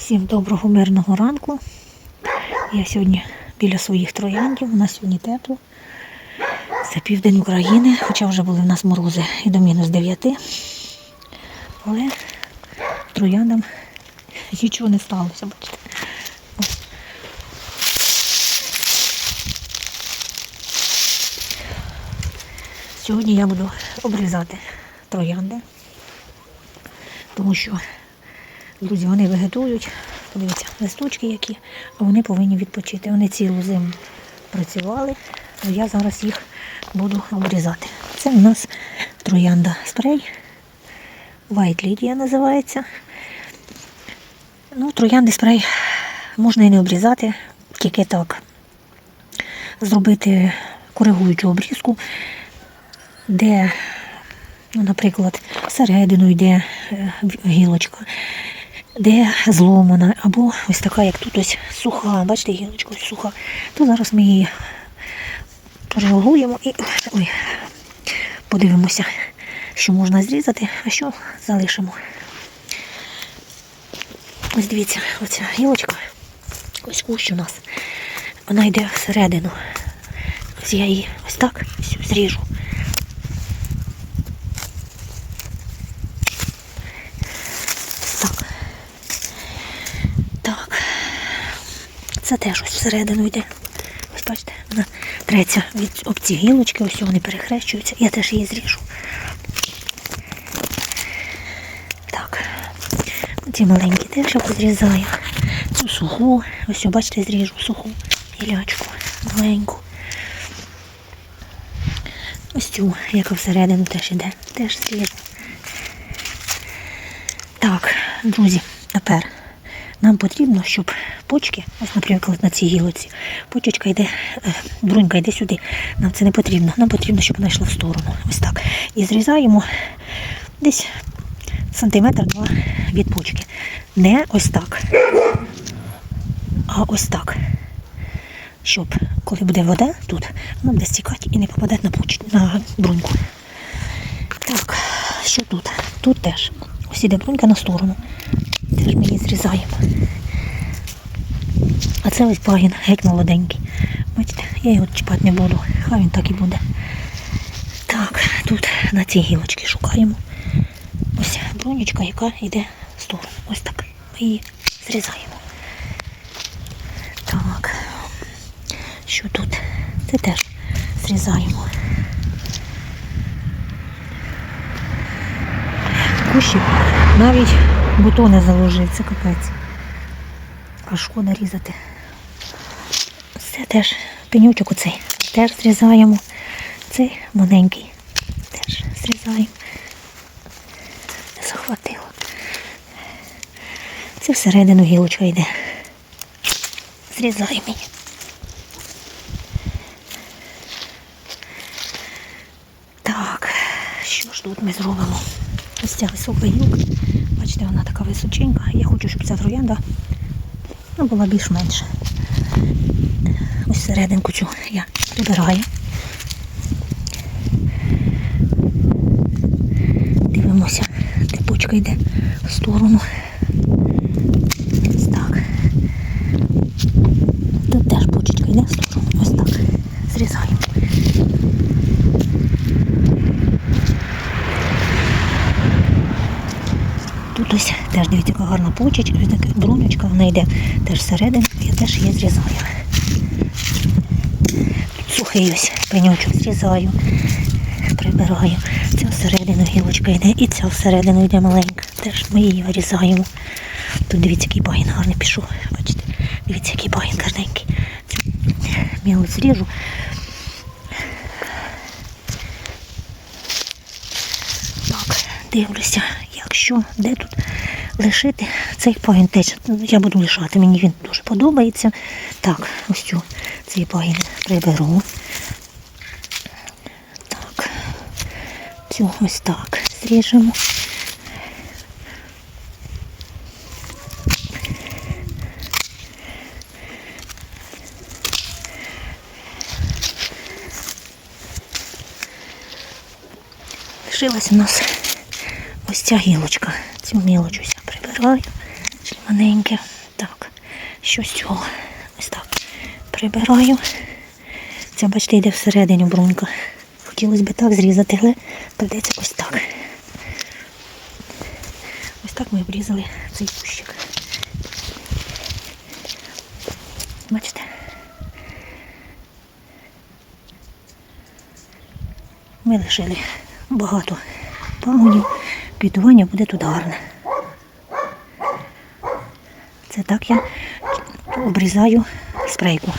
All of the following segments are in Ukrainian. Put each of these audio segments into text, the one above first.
Всім доброго мирного ранку. Я сьогодні біля своїх трояндів. У нас сьогодні тепло. Це південь України, хоча вже були в нас морози і до мінус 9. Але трояндам нічого не сталося, бачите. Сьогодні я буду обрізати троянди, тому що Друзі, вони вегетують. Подивіться, листочки які, а вони повинні відпочити. Вони цілу зиму працювали, я зараз їх буду обрізати. Це у нас троянда спрей. White Lydia називається. Ну, троянди спрей можна і не обрізати, тільки так. Зробити коригуючу обрізку, де, ну, наприклад, всередину йде е, гілочка де зломана, або ось така, як тут ось суха. Бачите, гілочка ось суха. То зараз ми її переголуємо і ой, подивимося, що можна зрізати, а що залишимо. Ось дивіться, оця гілочка, ось кущ у нас. Вона йде всередину. Ось я її ось так зріжу. Так. Так. Це теж ось всередину йде. Ось бачите, вона треться від об ці гілочки, ось вони перехрещуються. Я теж її зріжу. Так. Ці маленькі теж я позрізаю. Цю суху, ось бачите, зріжу суху гілячку маленьку. Ось цю, яка всередину теж іде, теж зріжу. Так, друзі, тепер нам потрібно, щоб почки, ось, наприклад, на цій гілоці, почечка йде, е, брунька йде сюди. Нам це не потрібно. Нам потрібно, щоб вона йшла в сторону. Ось так. І зрізаємо десь сантиметр-два від почки. Не ось так, а ось так. Щоб коли буде вода тут, вона буде стікати і не попадати на поч... на бруньку. Так, що тут? Тут теж. Ось іде брунька на сторону. Теж ми її зрізаємо. А це ось пагін геть молоденький. Бачите, я його чіпати не буду, хай він так і буде. Так, тут на цій гілочці шукаємо. Ось брунечка, яка йде в сторону. Ось так. Ми її зрізаємо. Так. Що тут? Це теж зрізаємо. Кущик навіть бутони заложив, це капець. А шкода різати. Це теж пенючок оцей. Теж зрізаємо. Цей маленький. Теж зрізаємо. Не захватило. Це всередину гілочка йде. Зрізаємо її. Так, що ж тут ми зробимо? Ось ця висока гілка. Бачите, вона така височенька. Я хочу, щоб ця троянда ну, була більш-менше. Ось серединку цю я прибираю. Дивимося, де почка йде в сторону. Ось так. Тут теж почечка йде в сторону. Ось так. Зрізаємо. Тут ось теж гарна почечка, ось вона йде теж всередину, я теж її зрізаю. Сухий ось пеньочок зрізаю, прибираю. Ця всередину гілочка йде і ця всередину йде маленька. Теж ми її вирізаємо. Тут дивіться, який багін гарний пішов. Бачите, дивіться, який багін гарненький. Цю міло зріжу. Так, дивлюся, якщо де тут лишити цей пагін теж я буду лишати, мені він дуже подобається. Так, ось цю цей пагін приберу. Так, цю ось так зріжемо. Лишилась у нас ось ця гілочка. Цю мілочусь прибираю. Чи. Так, що цього? Ось так. Прибираю. Це, бачите, йде всередині брунька. Хотілося б так зрізати, але прийдеться ось так. Ось так ми обрізали цей кущик. Бачите? Ми лишили багато пагонів. Квітування буде тут гарне. Це так я обрізаю спрейку.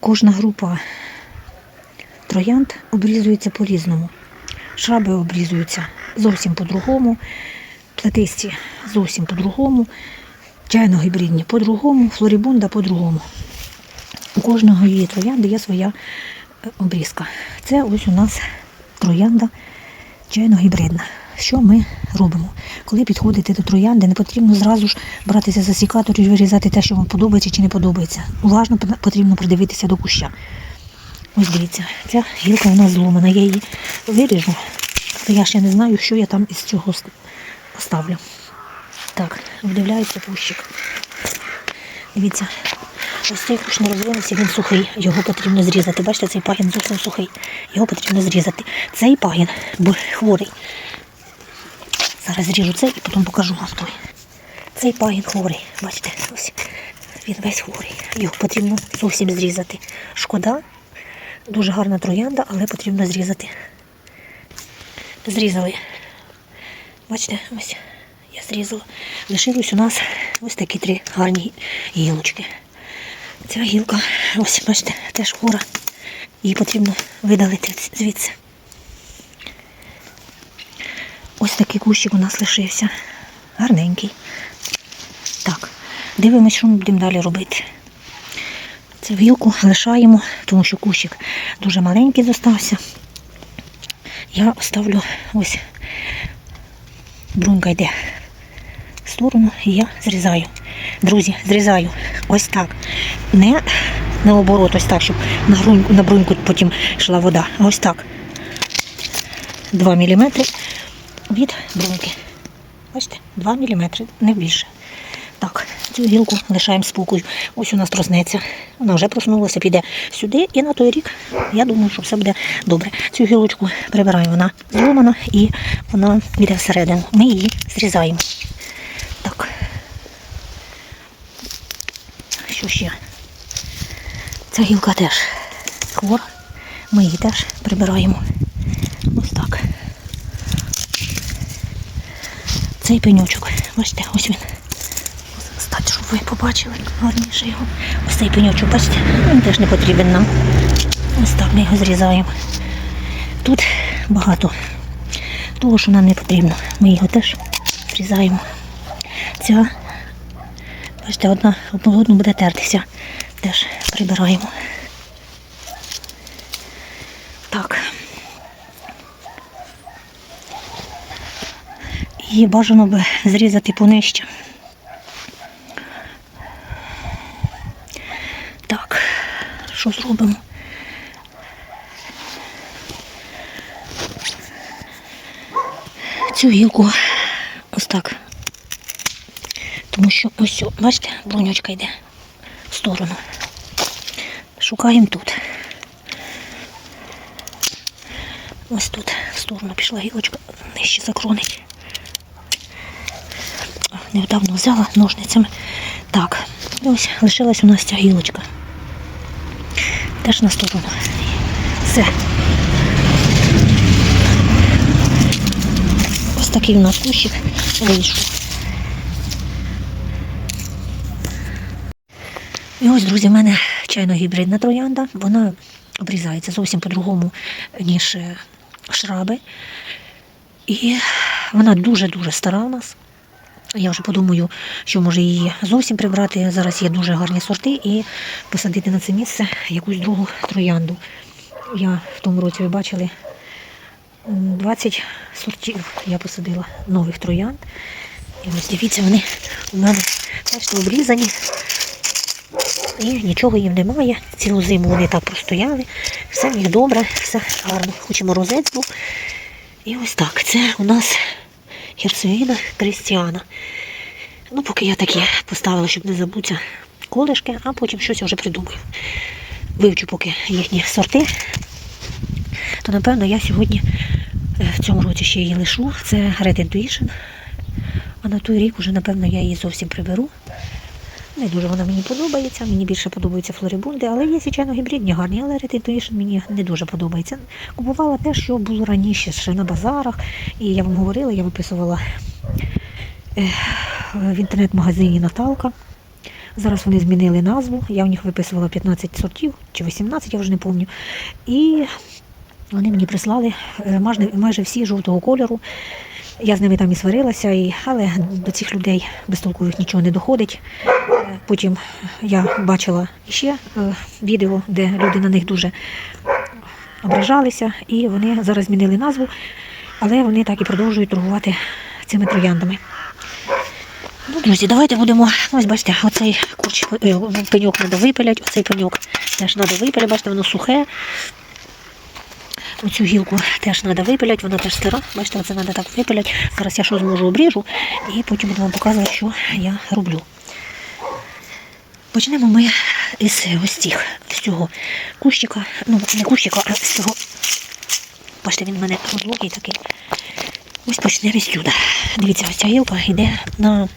Кожна група троянд обрізується по-різному. Шраби обрізуються зовсім по-другому, плетисті зовсім по-другому, чайно-гібридні по-другому, флорібунда по-другому. У кожного її троянди є своя е, обрізка. Це ось у нас троянда чайно-гібридна. Що ми робимо? Коли підходите до троянди, не потрібно зразу ж братися за секатор і вирізати те, що вам подобається чи не подобається. Уважно потрібно придивитися до куща. Ось дивіться, ця гілка у нас зломана, я її виріжу, але я ще не знаю, що я там із цього с- поставлю. Так, вдивляється кущик. Дивіться, ось цей кущ не розвинувся, він сухий, його потрібно зрізати. Бачите, цей пагін зовсім сухий. Його потрібно зрізати. Цей пагін хворий. Зараз зріжу цей і потім покажу вам той. Цей пагін хворий. Бачите, він весь хворий. Його потрібно зовсім зрізати. Шкода, дуже гарна троянда, але потрібно зрізати. Зрізали. Бачите, ось я зрізала. Лишилось у нас ось такі три гарні гілочки. Ця гілка, ось бачите, теж хвора. Її потрібно видалити звідси. Ось такий кущик у нас лишився. Гарненький. Так, дивимось, що ми будемо далі робити. Цю гілку лишаємо, тому що кущик дуже маленький зостався. Я оставлю ось брунька йде в сторону і я зрізаю. Друзі, зрізаю ось так. Не наоборот, ось так, щоб на бруньку, на бруньку потім йшла вода. Ось так. 2 мм від бруньки. Бачите, 2 мм, не більше. Так, цю гілку лишаємо спокою. Ось у нас проснеться. Вона вже проснулася, піде сюди і на той рік. Я думаю, що все буде добре. Цю гілочку прибираємо, вона зломана і вона йде всередину. Ми її зрізаємо. Так. Що ще? Ця гілка теж хвора. Ми її теж прибираємо. Ось так. Цей пеньочок, бачите, ось він. Стати, щоб ви побачили гарніше його. Ось цей пеньочок, бачите, він теж не потрібен нам. Ось так ми його зрізаємо. Тут багато того, що нам не потрібно. Ми його теж зрізаємо. Ця, бачите, одна одну буде тертися. Теж прибираємо. Так. Її бажано би зрізати понижче. Так, що зробимо? Цю гілку. Тому що ось, бачите, бронючка йде в сторону. Шукаємо тут. Ось тут в сторону пішла гілочка, нижче закронить. Недавно взяла ножницями. Так, ось лишилась у нас ця гілочка. Теж на сторону. Все. Ось такий у нас кущик вийшов. І ось, друзі, в мене чайно-гібридна троянда. Вона обрізається зовсім по-другому, ніж е, шраби. І вона дуже-дуже стара у нас. Я вже подумаю, що може її зовсім прибрати. Зараз є дуже гарні сорти і посадити на це місце якусь другу троянду. Я в тому році ви бачили 20 сортів я посадила нових троянд. І ось дивіться, вони у мене бачите, обрізані. І нічого їм немає. Цілу зиму вони так простояли, все в них добре, все гарно. Хоч і був. І ось так. Це у нас герцогіна Крістіана. Ну, поки я такі поставила, щоб не забутися колишки, а потім щось вже придумаю. Вивчу поки їхні сорти, то напевно я сьогодні е, в цьому році ще її лишу. Це Red Intuition. А на той рік уже, напевно, я її зовсім приберу. Не дуже вона мені подобається. Мені більше подобаються флорибунди, але є, звичайно, гібридні гарні, але Red Intuition мені не дуже подобається. Купувала те, що було раніше ще на базарах. І я вам говорила, я виписувала е, в інтернет-магазині Наталка. Зараз вони змінили назву. Я в них виписувала 15 сортів чи 18, я вже не пам'ятаю. І вони мені прислали е, майже всі жовтого кольору. Я з ними там і сварилася, і, але до цих людей безтолкових нічого не доходить. Е, Потім я бачила ще е, відео, де люди на них дуже ображалися, і вони зараз змінили назву, але вони так і продовжують торгувати цими трояндами. Ну, друзі, давайте будемо. Ось бачите, оцей курч е, пеньок треба випилять, оцей пеньок теж треба випиляти, бачите, воно сухе. Оцю гілку теж треба випиляти, вона теж сира. Бачите, оце треба так випиляти. Зараз я що зможу обріжу і потім буду вам показувати, що я роблю. Почнемо ми із ось цих, з цього кущика, ну не кущика, а з цього. Бачите, він в мене глибокий такий. Ось почнемо з сюди. Дивіться, ось ця гілка йде на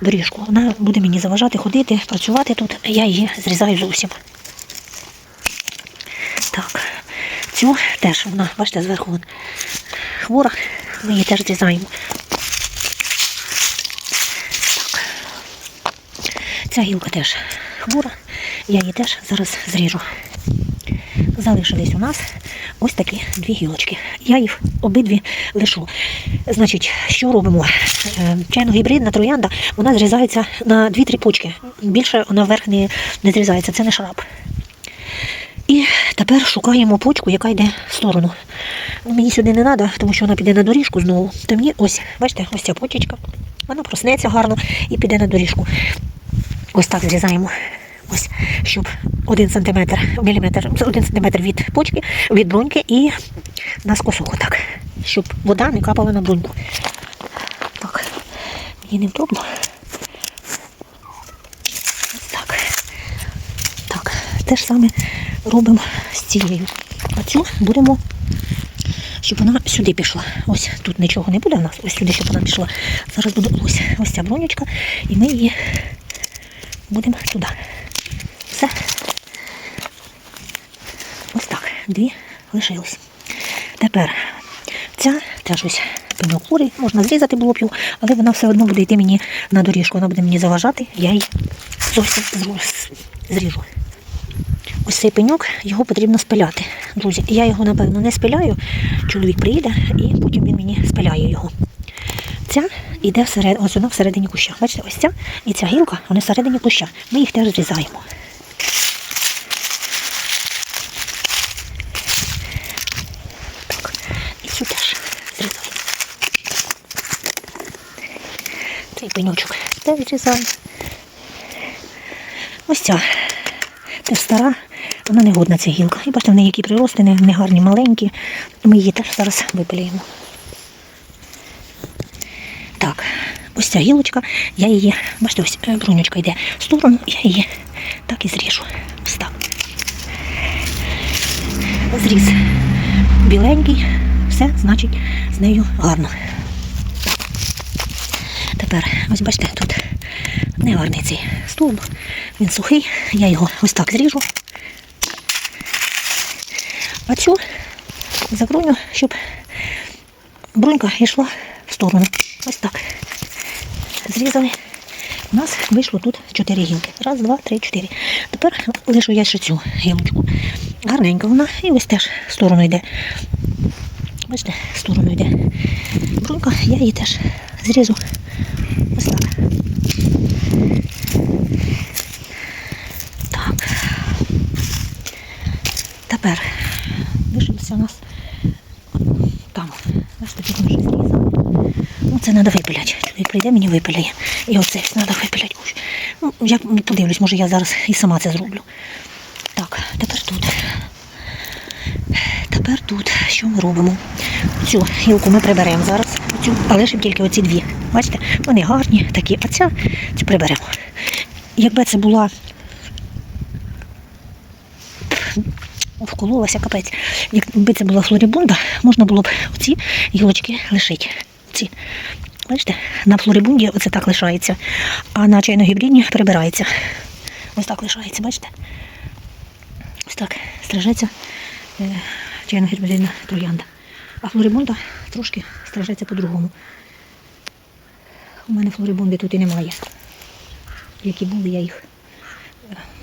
доріжку. Вона буде мені заважати ходити, працювати тут. Я її зрізаю зовсім. Так, цю теж вона, бачите, зверху хвора, ми її теж зрізаємо. Ця гілка теж хвора, я її теж зараз зріжу. Залишились у нас ось такі дві гілочки. Я їх обидві лишу. Значить, що робимо? Е, Чайно гібридна троянда, вона зрізається на 2-3 почки. Більше вона вверх не, не зрізається, це не шраб. І тепер шукаємо почку, яка йде в сторону. Ну, Мені сюди не треба, тому що вона піде на доріжку знову. То мені ось, бачите, ось ця почечка. Вона проснеться гарно і піде на доріжку. Ось так зрізаємо. Ось, щоб один сантиметр, міліметр, один сантиметр від почки, від бруньки і наскосок отак, щоб вода не капала на бруньку. Так, мені не вдобно. Ось так. Так, те ж саме робимо з цією. А цю будемо, щоб вона сюди пішла. Ось тут нічого не буде в нас, ось сюди, щоб вона пішла. Зараз буде ось, ось ця бронючка, і ми її будемо туди. Все. Ось так. Дві лишилось. Тепер ця теж ось пеньок хворий, можна зрізати було б його, але вона все одно буде йти мені на доріжку, вона буде мені заважати, я її зовсім зріжу. Ось цей пеньок, його потрібно спиляти. Друзі, я його, напевно, не спиляю. Чоловік приїде і потім він мені спиляє його. Ця йде всередині, ось вона всередині куща. Бачите, ось ця і ця гілка, вони всередині куща. Ми їх теж зрізаємо. Так, і цю теж зрізаємо. Цей пеньочок теж зрізаємо. Ось ця стара, вона не годна ця гілка. І бачите, в неї які прирости, не, гарні, маленькі. Ми її теж зараз випилюємо. Так, ось ця гілочка, я її, бачите, ось е, брунючка йде в сторону, я її так і зріжу. Ось так. Зріз біленький, все, значить, з нею гарно. Тепер, ось бачите, тут негарний цей стовбур, він сухий, я його ось так зріжу. А цю закруню, щоб брунька йшла в сторону. Ось так. Зрізали. У нас вийшло тут чотири гілки. Раз, два, три, чотири. Тепер лишу я ще цю гілочку. Гарненька вона і ось теж в сторону йде. Бачите, в сторону йде. Брунька, я її теж зрізу. Ось. Так. Тепер лишився у нас там. Бачите, тут вже зрізали. Ну, це треба випиляти. Чоловік прийде, мені випиляє. І оце треба випиляти. Ну, я подивлюсь, може я зараз і сама це зроблю. Так, тепер тут. Тепер тут що ми робимо? Цю гілку ми приберемо зараз, цю, а лишимо тільки оці дві. Бачите, вони гарні такі, а ця цю приберемо. Якби це була вкололася капець. Якби це була флорібунда, можна було б ці гілочки лишити. Ці. Бачите, на флорибунді оце так лишається, а на чайно-гібридні прибирається. Ось так лишається, бачите? Ось так стрижеться е, чайно-гібридна троянда. А флорибунда трошки стрижеться по-другому. У мене флорибунди тут і немає. Які були, я їх.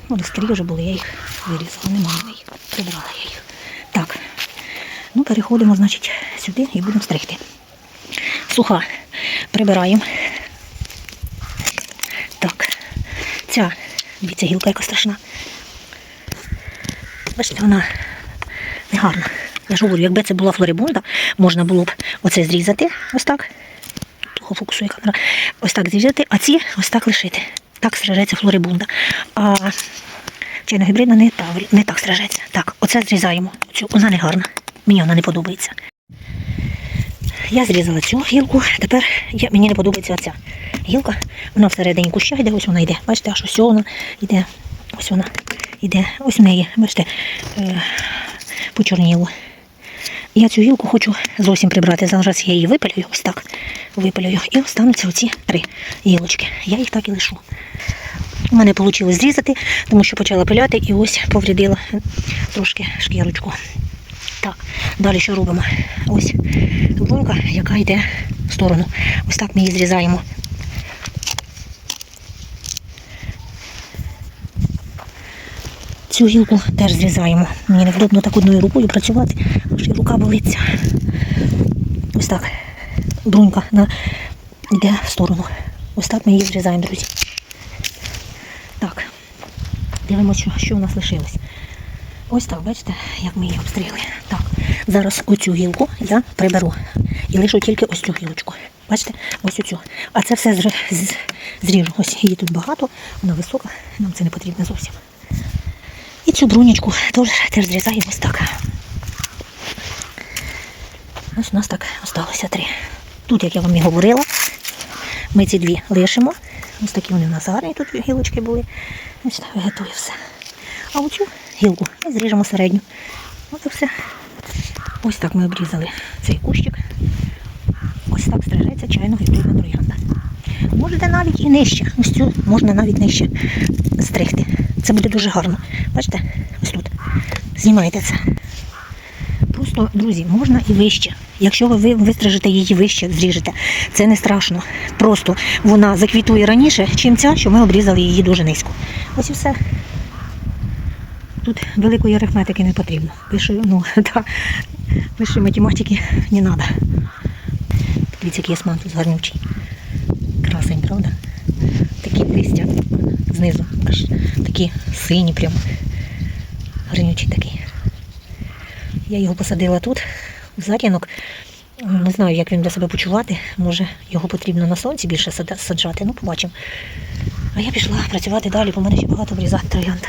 Е, Вони старі вже були, я їх вирізала, немає їх. Прибрала я їх. Так. Ну, переходимо, значить, сюди і будемо стригти. Суха. Прибираємо. Так. Ця, дивіться, гілка яка страшна. Бачите, вона негарна. Я ж говорю, якби це була флорибунда, можна було б оце зрізати, ось так. Плохо фокусує камера. Ось так зрізати, а ці ось так лишити. Так стрижеться флорибунда. А чайно-гібридна не, правиль- не так стрижеться. Так, оце зрізаємо. Цю, вона не гарна. Мені вона не подобається. Я зрізала цю гілку, тепер я, мені не подобається оця гілка. Вона всередині куща йде, ось вона йде. Бачите, аж ось вона йде. Ось вона йде. Ось в неї, бачите, е, почорніло. Я цю гілку хочу зовсім прибрати. Зараз я її випалюю, ось так випалюю. І остануться оці три гілочки. Я їх так і лишу. У мене вийшло зрізати, тому що почала пиляти і ось поврядила трошки шкірочку. Так, далі що робимо? Ось брунька, яка йде в сторону. Ось так ми її зрізаємо. Цю гілку теж зрізаємо. Мені невдобно так одною рукою працювати, аж і рука болиться. Ось так. Брунька на... йде в сторону. Ось так ми її зрізаємо, друзі. Так. Дивимося, що, у нас лишилось. Ось так, бачите, як ми її обстріли. Так, зараз оцю гілку я приберу. І лишу тільки ось цю гілочку. Бачите, ось оцю. А це все зріжу. Ось її тут багато, вона висока, нам це не потрібно зовсім. І цю брунечку теж, зрізаємо ось так. Ось у нас так осталося три. Тут, як я вам і говорила, ми ці дві лишимо. Ось такі вони у нас гарні тут гілочки були. Ось так готує все. А оцю гілку ми зріжемо середню. Ось і все. Ось так ми обрізали цей кущик. Ось так стрижеться чайно гібридна троянда. Можете навіть і нижче. Ось цю можна навіть нижче стригти. Це буде дуже гарно. Бачите? Ось тут. Знімайте це. Просто, друзі, можна і вище. Якщо ви ви вистрижете її вище, зріжете, це не страшно. Просто вона заквітує раніше, чим ця, що ми обрізали її дуже низько. Ось і все. Тут великої арифметики не потрібно. Вищої, ну, та, вищої математики не треба. Дивіться, який осман тут гарнючий. Красень, правда? Такі листя знизу, аж такі сині прям. Гарнючий такий. Я його посадила тут, в затінок. Не знаю, як він для себе почувати. Може, його потрібно на сонці більше саджати. Ну, побачимо. А я пішла працювати далі, бо в мене ще багато врізати троянд.